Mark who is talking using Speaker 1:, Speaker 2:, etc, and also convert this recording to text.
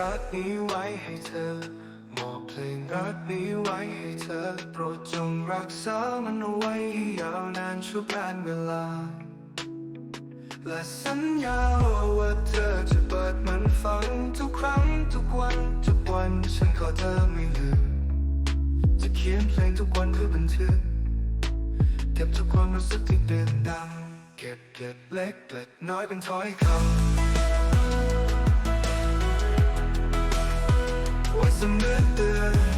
Speaker 1: รักนี้ไว้ให้เธอ มอบเพลงรักนี้ไว้ให้เธอ โปรดจงรักษามันเอาไว้ให้ยาวนานชั่วการเวลา และสัญญาว่าเธอจะเปิดมันฟังทุกครั้งทุกวันทุกวันฉันขอเธอไม่ลืมจะเขียนเพลงทุกวันเพื่อบันทึกเก็บทุกความรู้สึกที่เด่นดัง เก็บเก็บเล็กเล็กน้อยเป็นถ้อยคำ ไ